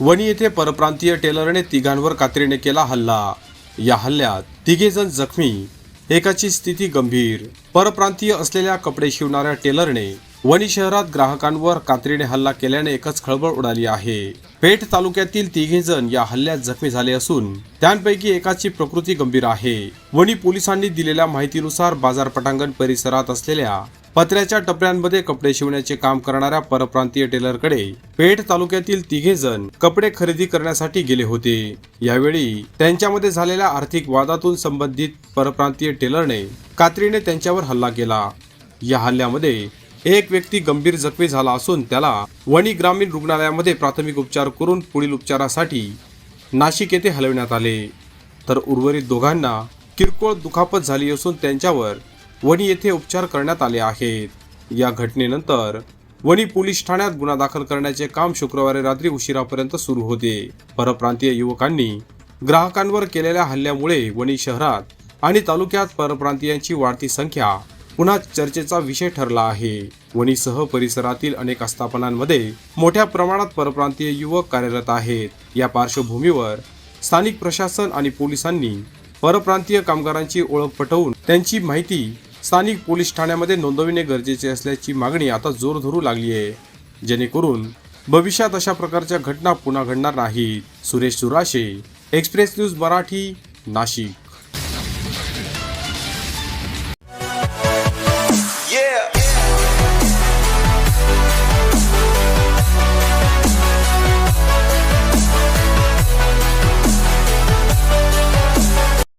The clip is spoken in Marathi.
वणी येथे परप्रांतीय टेलरने तिघांवर कात्रीने केला हल्ला. या हल्ल्यात तिघे जण जखमी एकाची स्थिती गंभीर. परप्रांतीय असलेल्या कपडे शिवणाऱ्या टेलरने वणी शहरात ग्राहकांवर कात्रीने हल्ला केल्याने एकच खळबळ उडाली आहे. पेठ तालुक्यातील तिघे जण या हल्ल्यात जखमी झाले असून त्यांपैकी एकाची प्रकृती गंभीर आहे. वणी पोलिसांनी दिलेल्या माहितीनुसार बाजार पटांगण परिसरात असलेल्या पत्र्याच्या टपऱ्यांमध्ये कपडे शिवण्याचे काम करणाऱ्या परप्रांतीय टेलरकडे पेठ तालुक्यातील तिघे जण कपडे खरेदी करण्यासाठी गेले होते. यावेळी त्यांच्यामध्ये झालेल्या आर्थिक वादातून संबंधित परप्रांतीय टेलरने कात्रीने त्यांच्यावर हल्ला केला. या हल्ल्यामध्ये एक व्यक्ती गंभीर जखमी झाला असून त्याला वणी ग्रामीण रुग्णालयामध्ये प्राथमिक उपचार करून पुढील उपचारासाठी नाशिक येथे हलवण्यात आले. तर उर्वरित दोघांना किरकोळ दुखापत झाली असून त्यांच्यावर वणी येथे उपचार करण्यात आले आहेत. या घटनेनंतर वणी पोलीस ठाण्यात गुन्हा दाखल करण्याचे काम शुक्रवारी रात्री उशिरापर्यंत सुरू होते. परप्रांतीय युवकांनी ग्राहकांवर केलेल्या हल्ल्यामुळे वणी शहरात आणि तालुक्यात परप्रांतीयांची वाढती संख्या पुन्हा चर्चेचा विषय ठरला आहे. वणीसह परिसरातील अनेक आस्थापनांमध्ये मोठ्या प्रमाणात परप्रांतीय युवक कार्यरत आहेत. या पार्श्वभूमीवर स्थानिक प्रशासन आणि पोलिसांनी परप्रांतीय कामगारांची ओळख पटवून त्यांची माहिती स्थानिक पोलीस ठाण्यामध्ये नोंदविणे गरजेचे असल्याची मागणी आता जोर धरू लागली आहे. जेणेकरून भविष्यात अशा प्रकारच्या घटना पुन्हा घडणार नाहीत. Suresh Surashe express news Marathi Nashik.